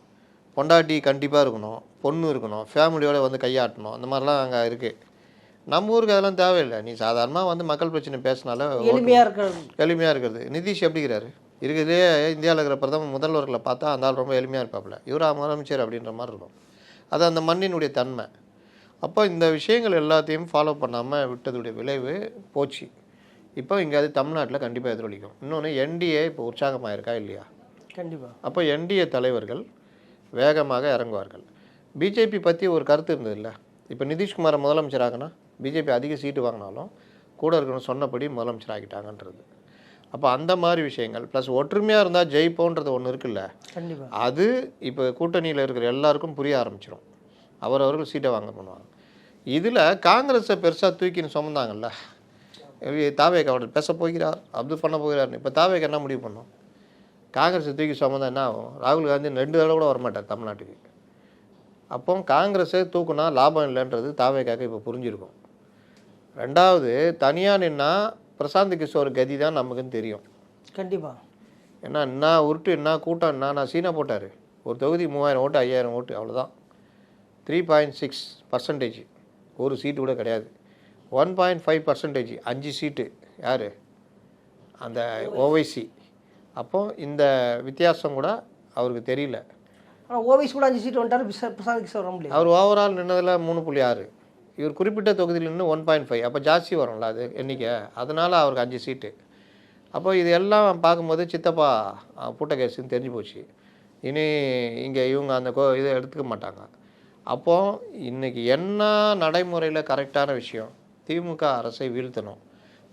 பொண்டாட்டி கண்டிப்பாக இருக்கணும். பொண்ணு இருக்கணும். ஃபேமிலியோடு வந்து கையாட்டணும். அந்த மாதிரிலாம் அங்கே இருக்குது நம்ம ஊருக்கு அதெல்லாம் தேவையில்லை. நீ சாதாரணமாக வந்து மக்கள் பிரச்சனை பேசினால எளிமையாக இருக்கிறது. எளிமையாக இருக்கிறது. நிதிஷ் எப்படிங்கிறாரு இருக்கிறதே இந்தியாவில் இருக்கிற பிரதம முதல்வர்களை பார்த்தா அந்த ஆள் ரொம்ப எளிமையாக இருப்பாப்புல. இவர் முதலமைச்சர் அப்படின்ற மாதிரி இருக்கும். அது அந்த மண்ணினுடைய தன்மை. அப்போ இந்த விஷயங்கள் எல்லாத்தையும் ஃபாலோ பண்ணாமல் விட்டதுடைய விளைவு போச்சு. இப்போ இங்கே அது தமிழ்நாட்டில் கண்டிப்பாக எதிரொலிக்கும். இன்னொன்று என்டிஏ இப்போ உற்சாகமாக இருக்கா இல்லையா? கண்டிப்பாக அப்போ என்டிஏ தலைவர்கள் வேகமாக இறங்குவார்கள். பிஜேபி பற்றி ஒரு கருத்து இருந்ததில்ல? இப்போ நிதிஷ்குமாரை முதலமைச்சர் ஆகினா பிஜேபி அதிக சீட்டு வாங்கினாலும் கூட இருக்கணும் சொன்னபடி முதலமைச்சர் ஆகிட்டாங்கன்றது அப்போ அந்த மாதிரி விஷயங்கள். ப்ளஸ் ஒற்றுமையாக இருந்தால் ஜெயிப்போன்றது ஒன்று இருக்குல்ல. கண்டிப்பாக அது இப்போ கூட்டணியில் இருக்கிற எல்லாருக்கும் புரிய ஆரம்பிச்சிடும் அவரவர்கள் சீட்டை வாங்க பண்ணுவாங்க. இதில் காங்கிரஸை பெருசாக தூக்கின்னு சுமந்தாங்கல்ல. தாவேக் அவர் பேச போகிறார் அது பண்ண போகிறார். இப்போ தாவேக் என்ன முடிவு பண்ணும்? காங்கிரஸை தூக்கி சுமந்தா என்ன ஆகும்? ராகுல் காந்தி ரெண்டு தடவை கூட வரமாட்டார் தமிழ்நாட்டுக்கு. அப்போ காங்கிரஸை தூக்குனா லாபம் இல்லைன்றது தாவேக்காக இப்போ புரிஞ்சிருக்கும். ரெண்டாவது தனியாக நின்னா பிரசாந்த் கிஷோர் கதி தான் நமக்குன்னு தெரியும். கண்டிப்பாக ஏன்னா என்ன உருட்டு என்ன கூட்டம் என்ன நான் சீனா போட்டார். ஒரு தொகுதி மூவாயிரம் ஓட்டு ஐயாயிரம் ஓட்டு அவ்வளோதான் த்ரீ பாயிண்ட் சிக்ஸ் பர்சன்டேஜ் ஒரு சீட்டு கூட கிடையாது. ஒன் பாயிண்ட் ஃபைவ் பர்சன்டேஜ் அஞ்சு சீட்டு. யார்? அந்த ஓவைசி அப்போ இந்த வித்தியாசம் கூட அவருக்கு தெரியல. ஆனால் ஓபிஎஸ் கூட அஞ்சு சீட் வந்துட்டாரு பிரசாந்த் கிஷோர் அவர் ஓவரால் நின்னதில் மூணு புள்ளி ஆறு. இவர் குறிப்பிட்ட தொகுதியில் இன்னும் ஒன் பாயிண்ட் ஃபைவ் அப்போ ஜாஸ்தி வரும்ல அது எண்ணிக்கை. அதனால் அவருக்கு அஞ்சு சீட்டு அப்போ இது எல்லாம் பார்க்கும்போது சித்தப்பா அஹ், பூட்ட கேஸுன்னு தெரிஞ்சு போச்சு. இனி இங்கே இவங்க அந்த கோ இதை எடுத்துக்க மாட்டாங்க. அப்போ இன்றைக்கி என்ன நடைமுறையில் கரெக்டான விஷயம்? திமுக அரசை வீழ்த்தணும்.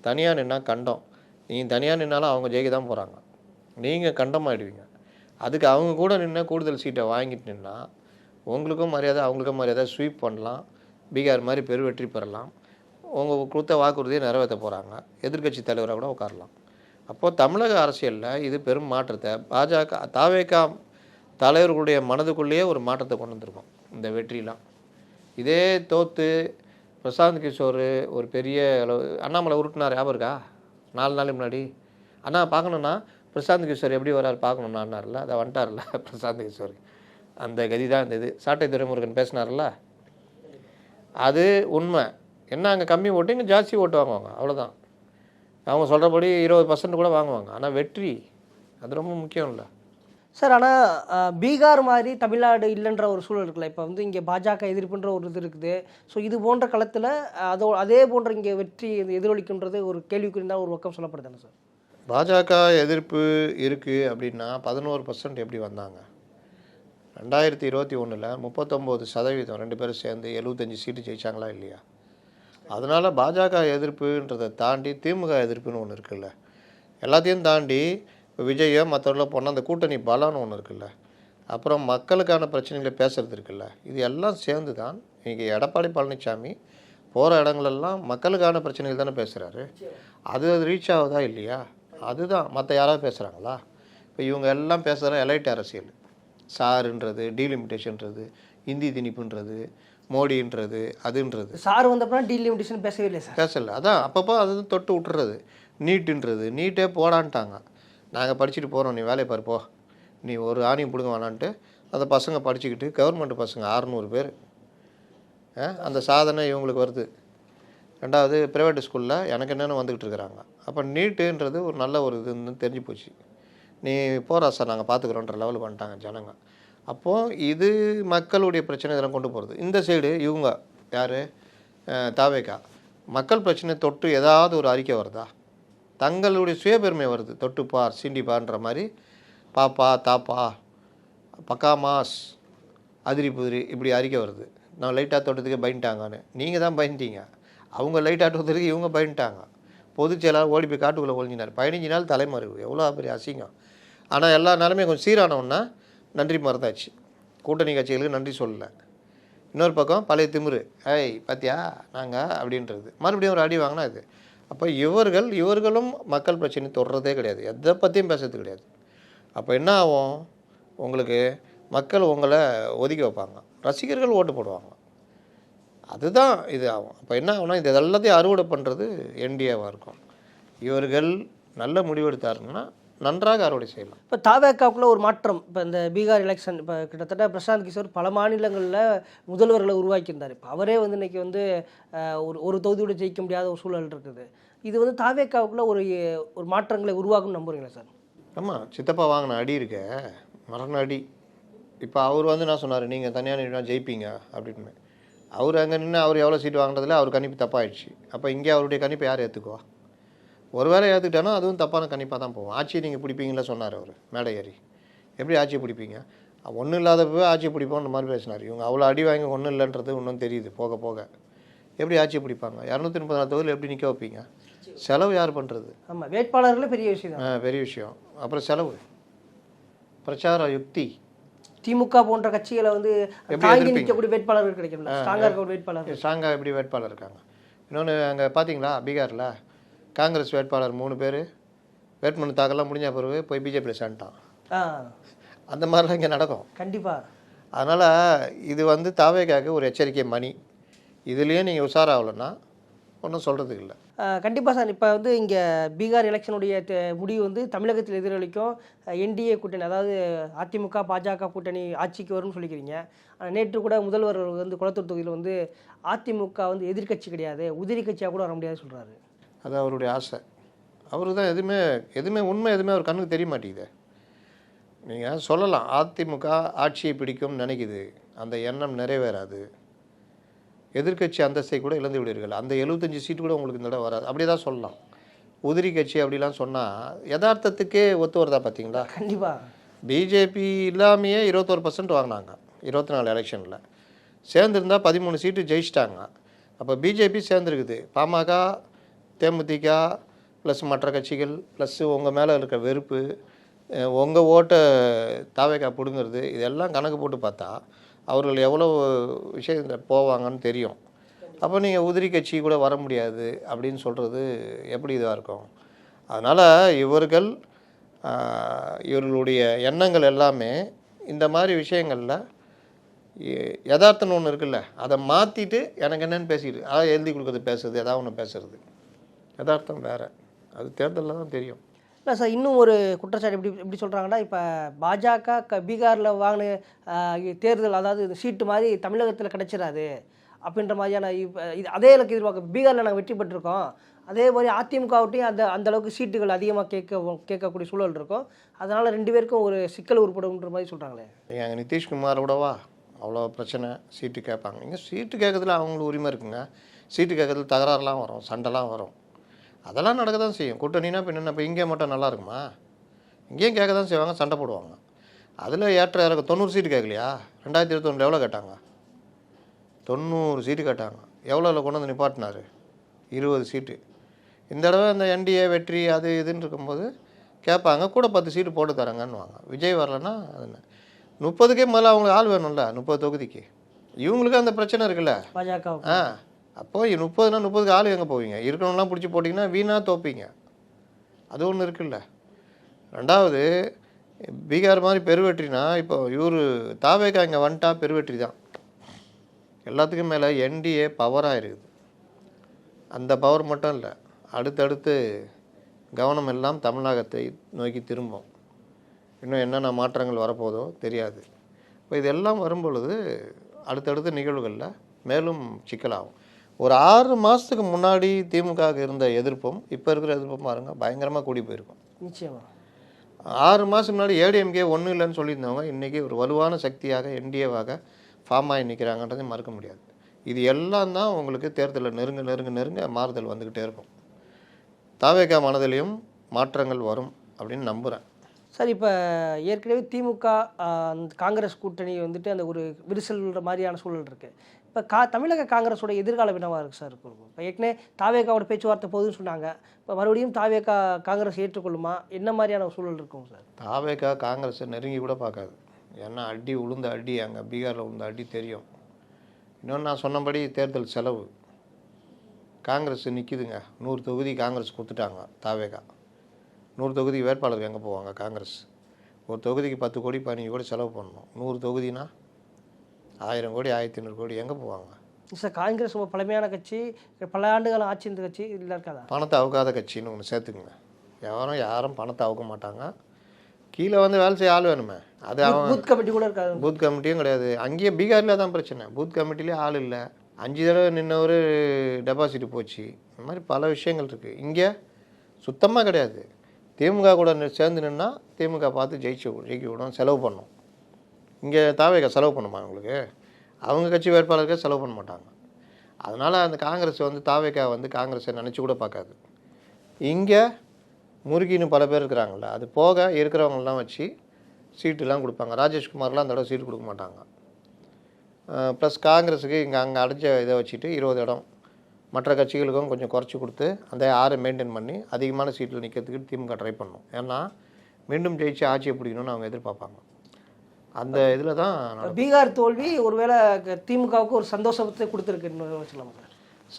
தனியாக நின்னா கண்டம். நீங்கள் தனியாக நின்னாலும் அவங்க ஜெயிக்க தான் போகிறாங்க நீங்கள் கண்டமாயிடுவீங்க. அதுக்கு அவங்க கூட நின்று கூடுதல் சீட்டை வாங்கிட்டு நின்னா உங்களுக்கும் மரியாதை அவங்களுக்கும் மரியாதை ஸ்வீப் பண்ணலாம். பீகார் மாதிரி பெரு வெற்றி பெறலாம். உங்கள் கொடுத்த வாக்குறுதியை நிறைவேற்ற போகிறாங்க எதிர்க்கட்சி தலைவராக கூட உட்காரலாம். அப்போது தமிழக அரசியலில் இது பெரும் மாற்றத்தை பாஜக தாவேகா தலைவர்களுடைய மனதுக்குள்ளேயே ஒரு மாற்றத்தை கொண்டு வந்திருக்கோம். இந்த வெற்றிலாம். இதே தோத்து பிரசாந்த் கிஷோர் ஒரு பெரிய அளவு அண்ணாமலை உருட்டினார் ஞாபகம் இருக்கா? நாலு நாளைக்கு முன்னாடி. அண்ணா பார்க்கணுன்னா பிரசாந்த் கிஷோர் எப்படி பார்க்கணுன்னா பார்க்கணுன்னாருல அதை வந்துட்டார்ல பிரசாந்த் கிஷோர். அந்த கதி தான் இந்த இது. சாட்டை துரைமுருகன் பேசினார்ல அது உண்மை. என்ன அங்கே கம்மி ஓட்டு இங்கே ஜாஸ்தி ஓட்டு வாங்குவாங்க. அவ்வளோதான் அவங்க சொல்கிறபடி இருபது பர்சன்ட் கூட வாங்குவாங்க. ஆனால் வெற்றி அது ரொம்ப முக்கியம் இல்லை சார் ஆனால் பீகார் மாதிரி தமிழ்நாடு இல்லைன்ற ஒரு சூழல் இருக்குல்ல. இப்போ வந்து இங்கே பாஜக எதிர்ப்புன்ற ஒரு இது இருக்குது. ஸோ இது போன்ற களத்தில் அதோ அதே போன்ற இங்கே வெற்றி எதிரொலிக்குன்றது ஒரு கேள்விக்குறி தான் ஒரு பக்கம் சொல்லப்படுதானே சார்? பாஜக எதிர்ப்பு இருக்குது அப்படின்னா பதினோரு பர்சன்ட் எப்படி வந்தாங்க? ரெண்டாயிரத்தி இருபத்தி ஒன்றில் முப்பத்தொம்போது சதவீதம் ரெண்டு பேரும் சேர்ந்து எழுபத்தஞ்சி சீட்டு ஜெயிச்சாங்களா இல்லையா? அதனால் பாஜக எதிர்ப்புன்றதை தாண்டி திமுக எதிர்ப்புன்னு ஒன்று இருக்குல்ல. எல்லாத்தையும் தாண்டி இப்போ விஜயோ மற்றவர்கள போனால் அந்த கூட்டணி பலம்னு ஒன்று இருக்குல்ல. அப்புறம் மக்களுக்கான பிரச்சனைகளை பேசுகிறது இருக்குல்ல. இது எல்லாம் சேர்ந்து தான் இன்றைக்கி எடப்பாடி பழனிசாமி போகிற இடங்களெல்லாம் மக்களுக்கான பிரச்சனைகள் தானே பேசுகிறாரு அது அது ரீச் ஆகுதா இல்லையா? அதுதான். மற்ற யாராவது பேசுகிறாங்களா இப்போ இவங்க எல்லாம் பேசுகிற எலைட் அரசியல். சாருன்றது டீலிமிட்டேஷன்றது இந்தி திணிப்புன்றது மோடின்றது அதுன்றது. சார் வந்தப்பறம் டீலிமிட்டேஷன் பேசவே இல்லை சார்? பேசல. அதான் அப்பப்போ அது தொட்டு விட்டுறது. நீட்டுன்றது. நீட்டே போடான்ட்டாங்க. நாங்கள் படிச்சுட்டு போகிறோம் நீ வேலையை பாரு போ. நீ ஒரு ஆணியும் பிடுங்க வேணான்ட்டு அந்த பசங்க படிச்சுக்கிட்டு கவர்மெண்ட் பசங்க அறநூறு பேர். அந்த சாதனை இவங்களுக்கு வருது. ரெண்டாவது ப்ரைவேட் ஸ்கூலில் எனக்கு என்னென்னு வந்துக்கிட்டு இருக்கிறாங்க. அப்போ நீட்டுன்றது ஒரு நல்ல ஒரு இதுன்னு தெரிஞ்சு போச்சு. நீ போகிறா சார் நாங்கள் பார்த்துக்குறோன்ற லெவலுக்கு வந்துட்டாங்க ஜனங்க. அப்போது இது மக்களுடைய பிரச்சனை இதெல்லாம் கொண்டு போகிறது இந்த சைடு இவங்க யார்? தாவேக்கா. மக்கள் பிரச்சனை தொட்டு ஏதாவது ஒரு அறிக்கை வருதா? தங்களுடைய சுயபெருமை வருது. தொட்டுப்பார் சீண்டிப்பார்ன்ற மாதிரி. பாப்பா தாப்பா பக்கா மாஸ் அதிரி புதிரி இப்படி அறிக்கை வருது. நான் லைட்டாக தொட்டதுக்கு பயந்துட்டாங்கன்னு. நீங்கள் தான் பயந்துட்டீங்க. அவங்க லைட்டாக தொட்டதுக்கு இவங்க பயந்துட்டாங்க. பொதுச் செயலாளர் ஓடி போய் காட்டுக்குள்ளே ஒழிஞ்சினார் பதினஞ்சு நாள் தலைமறைவு. எவ்வளோ பெரிய அசிங்கம். ஆனால் எல்லா நிலமையும் கொஞ்சம் சீரானவுன்னா நன்றி மறந்தாச்சு. கூட்டணி கட்சிகளுக்கு நன்றி சொல்லலை. இன்னொரு பக்கம் பழைய திமிரு. ஏய் பாத்தியா? நாங்கள் அப்படின்றது. மறுபடியும் ஒரு அடி வாங்கினா இது. அப்போ இவர்கள் இவர்களும் மக்கள் பிரச்சனை தொடுறதே கிடையாது. எதை பற்றியும் பேசுறது கிடையாது. அப்போ என்ன ஆகும்? உங்களுக்கு மக்கள் உங்களை ஒதுக்கி வைப்பாங்க. ரசிகர்கள் ஓட்டு போடுவாங்க. அதுதான் இது ஆகும். அப்போ என்ன ஆகும்னா இது எல்லாத்தையும் அறுவடை பண்ணுறது என்டிஏவாக இருக்கும். இவர்கள் நல்ல முடிவெடுத்தாருங்கன்னா நன்றாக அறுவடை செய்யலாம். இப்போ தாவேக்காவுக்குள்ள ஒரு மாற்றம். இப்போ இந்த பீகார் எலெக்ஷன் இப்போ கிட்டத்தட்ட பிரசாந்த் கிஷோர் பல மாநிலங்களில் முதல்வர்களை உருவாக்கியிருந்தார். இப்போ அவரே வந்து இன்னைக்கு வந்து ஒரு ஒரு தொகுதியோட ஜெயிக்க முடியாத ஒரு சூழல் இருக்குது. இது வந்து தாவேக்காவுக்குள்ள ஒரு ஒரு மாற்றங்களை உருவாகும்னு நம்புறீங்களா சார்? ஆமாம் சித்தப்பா வாங்கின அடி இருக்க மரண அடி. இப்போ அவர் வந்து என்ன சொன்னார்? நீங்கள் தனியாக நின்னா ஜெயிப்பீங்க அப்படின்னு அவர் அங்கே நின்று அவர் எவ்வளோ சீட் வாங்கினதில் அவர் கணிப்பு தப்பாயிடுச்சு. அப்போ இங்கே அவருடைய கணிப்பை யார் ஏற்றுக்குவா ஒருவேளை ஏற்றுக்கிட்டானா அதுவும் தப்பான கணிப்பாக தான் போகும். ஆட்சியை நீங்கள் பிடிப்பீங்களா சொன்னார் அவர் மேடை ஏறி எப்படி ஆட்சியை பிடிப்பீங்க? ஒன்றும் இல்லாதப்பவே ஆட்சியை பிடிப்போன்ற மாதிரி பேசினார். இவங்க அவ்வளோ அடி வாங்கி ஒன்றும் இல்லைன்றது இன்னும் தெரியுது போக போக. எப்படி ஆட்சியை பிடிப்பாங்க? இரநூத்தி முப்பது நாலு தொகுதியில் எப்படி நிற்க வைப்பீங்க? செலவு யார் பண்ணுறது ஆமாம் வேட்பாளர்களே பெரிய விஷயம் ஆ, பெரிய விஷயம். அப்புறம் செலவு. பிரச்சார யுக்தி. திமுக போன்ற கட்சிகளை வந்து எப்படி தாங்கி? நிற்கக்கூடிய வேட்பாளர்கள் கிடைக்கல ஸ்ட்ராங்காக இருக்க ஒரு வேட்பாளர் ஸ்ட்ராங்காக எப்படி வேட்பாளர் இருக்காங்க? இன்னொன்று அங்கே பார்த்தீங்களா பீகாரில்? காங்கிரஸ் வேட்பாளர் மூணு பேர். வேட்புமனு தாக்கல்லாம் முடிஞ்ச பிறகு போய் பிஜேபியில் சேர்ந்துட்டான். அந்த மாதிரிலாம் இங்கே நடக்கும். கண்டிப்பாக அதனால் இது வந்து தாவேக்காக்கு ஒரு எச்சரிக்கை மணி. இதுலேயும் நீங்கள் உஷாராகலைன்னா ஒன்றும் சொல்கிறதுக்கு இல்லை. கண்டிப்பாக சார். இப்போ வந்து இங்கே பீகார் எலெக்ஷனுடைய முடிவு வந்து தமிழகத்தில் எதிரொலிக்கும் என்டிஏ கூட்டணி அதாவது அதிமுக பாஜக கூட்டணி ஆட்சிக்கு வரும்னு சொல்லிக்கிறீங்க. நேற்று கூட முதல்வர் வந்து குளத்தூர் தொகுதியில் வந்து அதிமுக வந்து எதிர்க்கட்சி கிடையாது உதிரி கட்சியாக கூட வர முடியாது சொல்கிறாரு அது அவருடைய ஆசை. அவருக்கு தான் எதுவுமே எதுவுமே உண்மை எதுவுமே அவர் கண்ணுக்கு தெரிய மாட்டேங்குது. நீங்கள் சொல்லலாம் அதிமுக ஆட்சியை பிடிக்கும் நினைக்குது. அந்த எண்ணம் நிறைவேறாது. எதிர்க்கட்சி அந்தஸ்தை கூட இழந்து விடுவீர்கள். அந்த எழுபத்தஞ்சு சீட்டு கூட உங்களுக்கு இந்த தடவை வராது. அப்படியே தான் சொல்லலாம். உதிரி கட்சி அப்படிலாம் சொன்னால் யதார்த்தத்துக்கே ஒத்து வருதா பார்த்தீங்களா? கண்டிப்பாக பிஜேபி இல்லாமையே இருபத்தோரு பர்சன்ட் வாங்கினாங்க இருபத்தி நாலு எலெக்ஷனில். சேர்ந்துருந்தா பதிமூணு சீட்டு ஜெயிச்சிட்டாங்க. அப்போ பிஜேபி சேர்ந்துருக்குது. பாமக தேமுதிக ப்ளஸ் மற்ற கட்சிகள் ப்ளஸ்ஸு உங்கள் மேலே இருக்கிற வெறுப்பு உங்கள் ஓட்டை தாவேக்கா பிடுங்கிறது இதெல்லாம் கணக்கு போட்டு பார்த்தா அவர்கள் எவ்வளோ விஷயத்தில் போவாங்கன்னு தெரியும். அப்போ நீங்கள் உதிரி கட்சி கூட வர முடியாது அப்படின்னு சொல்கிறது எப்படி இதாக இருக்கும்? அதனால் இவர்கள் இவர்களுடைய எண்ணங்கள் எல்லாமே இந்த மாதிரி விஷயங்களில் எ- யதார்த்தம்னு ஒன்று இருக்குல்ல அதை மாற்றிட்டு எனக்கு என்னென்னு பேசிட்டு அதாவது எழுதி கொடுக்குறது பேசுறது ஏதாவது ஒன்று பேசுறது. யதார்த்தம் வேறு. அது தேர்தலில் தான் தெரியும். இல்லை சார் இன்னும் ஒரு குற்றச்சாட்டு எப்படி எப்படி சொல்கிறாங்கன்னா இப்போ பாஜக க பீகாரில் வாங்கின தேர்தல் அதாவது இந்த சீட்டு மாதிரி தமிழகத்தில் கிடைச்சிடாது அப்படின்ற மாதிரியான இப்போ இது அதே இலக்கு எதிர்பார்க்க பீகாரில் நாங்கள் வெற்றி பெற்றிருக்கோம். அதே மாதிரி அதிமுகவிட்டையும் அந்த அந்த அளவுக்கு சீட்டுகள் அதிகமாக கேட்க கேட்கக்கூடிய சூழல் இருக்கும். அதனால் ரெண்டு பேருக்கும் ஒரு சிக்கல் உருப்படும்ன்ற மாதிரி சொல்கிறாங்களே நீங்கள் அங்கே நிதிஷ்குமாரோடவா அவ்வளோ பிரச்சனை. சீட்டு கேட்பாங்க. இங்கே சீட்டு கேட்கறதுல அவங்களுக்கு உரிமை இருக்குங்க. சீட்டு கேட்கறதுல தகராறுலாம் வரும். சண்டைலாம் வரும். அதெல்லாம் நடக்க தான் செய்யும். கூட்டணினா இப்போ என்ன இப்போ இங்கே மட்டும் நல்லா இருக்குமா? இங்கேயும் கேட்க தான் செய்வாங்க சண்டை போடுவாங்க. அதில் ஏற்ற இறக்க தொண்ணூறு சீட்டு கேட்கலையா? ரெண்டாயிரத்தி இருபத்தொன்னில் எவ்வளோ கேட்டாங்க? தொண்ணூறு சீட்டு கேட்டாங்க. எவ்வளோவில் கொண்டு வந்து நிப்பாட்டினாரு? இருபது சீட்டு. இந்த தடவை இந்த என்டிஏ வெற்றி அது இதுன்னு இருக்கும்போது கேட்பாங்க கூட பத்து சீட்டு போட்டு தராங்கன்னுவாங்க விஜய் வரலன்னா அது என்ன? முப்பதுக்கே முதல்ல அவங்களுக்கு ஆள் வேணும்ல முப்பது தொகுதிக்கு. இவங்களுக்கு அந்த பிரச்சனை இருக்குல்ல? பாஜக ஆ. அப்போ முப்பதுனா முப்பதுக்கு ஆள் எங்கே போவீங்க? இருக்கணும்லாம் பிடிச்சி போட்டிங்கன்னா வீணாக தோப்பீங்க. அது ஒன்று இருக்குல்ல. ரெண்டாவது பீகார் மாதிரி பெருவெற்றினா இப்போ இவர் தாவேக்கா இங்கே வந்துட்டா பெருவெற்றி தான். எல்லாத்துக்கும் மேலே என்டிஏ பவராக இருக்குது. அந்த பவர் மட்டும் இல்லை அடுத்தடுத்து கவனம் எல்லாம் தமிழகத்தை நோக்கி திரும்பும். இன்னும் என்னென்ன மாற்றங்கள் வரப்போதோ தெரியாது. இப்போ இதெல்லாம் வரும்பொழுது அடுத்தடுத்த நிகழ்வுகளில் மேலும் சிக்கலாகும். ஒரு ஆறு மாதத்துக்கு முன்னாடி திமுகவுக்கு இருந்த எதிர்ப்பும் இப்போ இருக்கிற எதிர்ப்பும் பாருங்க பயங்கரமாக கூடி போயிருக்கும். நிச்சயமா. ஆறு மாதம் முன்னாடி ஏடிஎம்கே ஒன்றும் இல்லைன்னு சொல்லியிருந்தவங்க இன்றைக்கி ஒரு வலுவான சக்தியாக என்டிஏவாக ஃபார்ம் ஆகி நிற்கிறாங்கன்றதை மறுக்க முடியாது. இது எல்லாம் தான் உங்களுக்கு தேர்தலில் நெருங்க நெருங்க நெருங்க மாறுதல் வந்துக்கிட்டே இருக்கும். தாவேகா மனதிலையும் மாற்றங்கள் வரும் அப்படின்னு நம்புகிறேன் சார் இப்போ ஏற்கனவே திமுக காங்கிரஸ் கூட்டணி வந்துட்டு அந்த ஒரு விரிசல் மாதிரியான சூழல் இருக்குது இப்போ கா தமிழக காங்கிரஸோட எதிர்காலம் என்னவாக இருக்குது சார் இருக்கும் இப்போ ஏற்கனவே தாவேகாவோட பேச்சுவார்த்தை போகுதுன்னு சொன்னாங்க. இப்போ மறுபடியும் தாவேகா காங்கிரஸ் ஏற்றுக்கொள்ளுமா? என்ன மாதிரியான சூழல் இருக்கும் சார்? தாவேக்கா காங்கிரஸை நெருங்கி கூட பார்க்காது. ஏன்னா அடி உளுந்த அடி அங்கே பீகாரில் உளுந்த அடி தெரியும். இன்னொன்று நான் சொன்னபடி தேர்தல் செலவு. காங்கிரஸ் நிற்கிதுங்க நூறு தொகுதி காங்கிரஸ் கொடுத்துட்டாங்க தாவேகா நூறு தொகுதி வேட்பாளருக்கு எங்கே போவாங்க காங்கிரஸ்? ஒரு தொகுதிக்கு பத்து கோடி பதினஞ்சு கோடி செலவு பண்ணணும். நூறு தொகுதினா ஆயிரம் கோடி ஆயிரத்தி ஐநூறு கோடி எங்கே போவாங்க? சார் காங்கிரஸ் ரொம்ப பழமையான கட்சி பல ஆண்டுகாலம் ஆட்சி இருந்த கட்சி இதில் இருக்காதா? பணத்தை அவுக்காத கட்சின்னு ஒன்று சேர்த்துக்குங்க. யாரும் யாரும் பணத்தை அவுக்க மாட்டாங்க. கீழே வந்து வேலை செய்ய ஆள் வேணுமே. அது அவன் பூத் கமிட்டி கூட இருக்காது. பூத் கமிட்டியும் கிடையாது. அங்கேயே பீகாரில் தான் பிரச்சனை. பூத் கமிட்டிலே ஆள் இல்லை. அஞ்சு தடவை நின்னவர் டெபாசிட் போச்சு. இந்த மாதிரி பல விஷயங்கள் இருக்குது இங்கே சுத்தமாக கிடையாது. திமுக கூட சேர்ந்து நின்னா திமுக பார்த்து ஜெயிச்சு ஜெயிக்க விடும் செலவு பண்ணும். இங்கே தாவேக செலவு பண்ணுமா உங்களுக்கு? அவங்க கட்சி வேட்பாளருக்கே செலவு பண்ண மாட்டாங்க. அதனால் அந்த காங்கிரஸ் வந்து தாவேக்கா வந்து காங்கிரஸை நினச்சி கூட பார்க்காது. இங்கே முருகின்னு பல பேர் இருக்கிறாங்கள அது போக இருக்கிறவங்களாம் வச்சு சீட்டுலாம் கொடுப்பாங்க. ராஜேஷ்குமார்லாம் அந்த தடவை சீட்டு கொடுக்க மாட்டாங்க. ப்ளஸ் காங்கிரஸுக்கு இங்கே அங்கே அடைஞ்ச இதை வச்சுட்டு இருபது இடம். மற்ற கட்சிகளுக்கும் கொஞ்சம் குறைச்சி கொடுத்து அந்த ஆறை மெயின்டைன் பண்ணி அதிகமான சீட்டில் நிற்கிறதுக்கு திமுக ட்ரை பண்ணும். ஏன்னா மீண்டும் ஜெயிச்சு ஆட்சியை பிடிக்கணும்னு அவங்க எதிர்பார்ப்பாங்க. அந்த இதில் தான். பீகார் தோல்வி ஒருவேளை திமுகவுக்கு ஒரு சந்தோஷத்தை கொடுத்துருக்குன்னு வச்சுக்கலாம் சார்?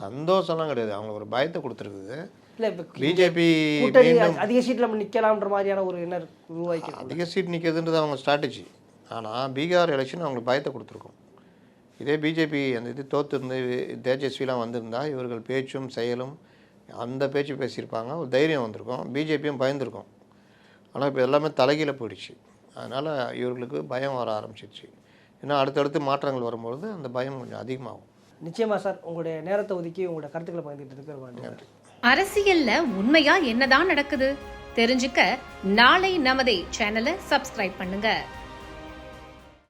சந்தோஷம்லாம் கிடையாது. அவங்களுக்கு ஒரு பயத்தை கொடுத்துருக்குது. இல்லை இப்போ பிஜேபி அதிக சீட்டில் நம்ம நிற்கலாம்ன்ற மாதிரியான ஒரு எண்ணம் உருவாக்கி அதிக சீட் நிற்கிறதுன்றது அவங்க ஸ்ட்ராட்டஜி ஆனால் பீகார் எலெக்ஷன் அவங்களுக்கு பயத்தை கொடுத்துருக்கும். இதே பிஜேபி அந்த இது தோத்துருந்து தேஜஸ்விலாம் வந்திருந்தா இவர்கள் பேச்சும் செயலும் அந்த பேச்சு பேசியிருப்பாங்க. ஒரு தைரியம் வந்திருக்கும். பிஜேபியும் பயந்துருக்கும். ஆனால் இப்போ எல்லாமே தலைகீழ போயிடுச்சு. அதனால் இவர்களுக்கு பயம் வர ஆரம்பிச்சிருச்சு. ஏன்னா அடுத்தடுத்து மாற்றங்கள் வரும்பொழுது அந்த பயம் கொஞ்சம் அதிகமாகும். நிச்சயமா சார் உங்களுடைய நேரத்தை ஒதுக்கி உங்களோட கருத்துக்களை பகிர்ந்துட்டு இருக்கிற நன்றி அரசியல்ல உண்மையா என்னதான் நடக்குது? தெரிஞ்சுக்க நாளை நமதே சேனலை சப்ஸ்கிரைப் பண்ணுங்க.